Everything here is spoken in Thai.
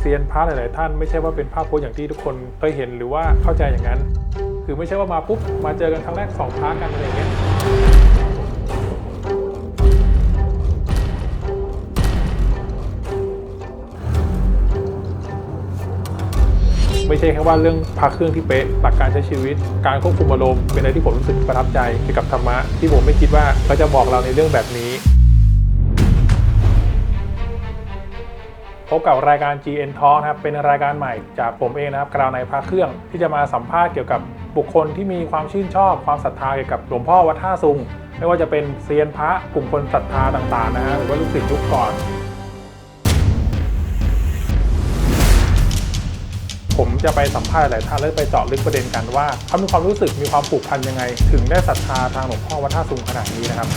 เซียนพระหลาย ๆ ท่านไม่ใช่ว่าเป็นภาพโพสอย่างที่ทุกคนเคยเห็นหรือว่าเข้าใจอย่างนั้น คือไม่ใช่ว่ามาปุ๊บมาเจอกันครั้งแรกสองพระกันอะไรอย่างเงี้ยไม่ใช่แค่ว่าเรื่องพักเครื่องที่เป๊ะหลักการใช้ชีวิต การควบคุมอารมณ์เป็นอะไรที่ผมรู้สึกประทับใจเกี่ยวกับธรรมะที่ผมไม่คิดว่าเขาจะบอกเราในเรื่องแบบนี้ พบกับรายการ GN Talk นะครับเป็นรายการใหม่จากผมเองนะครับกราวในพระเครื่อง ที่จะมาสัมภาษณ์เกี่ยวกับบุคคลที่มีความชื่นชอบ ความศรัทธาเกี่ยวกับหลวงพ่อวัดท่าซุง ไม่ว่าจะเป็นเซียนพระกลุ่มคนศรัทธาต่างๆนะฮะหรือว่าลูกศิษย์ยุคก่อน ผมจะไปสัมภาษณ์หลายท่านแล้วไปเจาะลึกประเด็นกันว่าเขามีความรู้สึกมีความผูกพันยังไง ถึงได้ศรัทธาทางหลวงพ่อวัดท่าซุงขนาดนี้นะครับ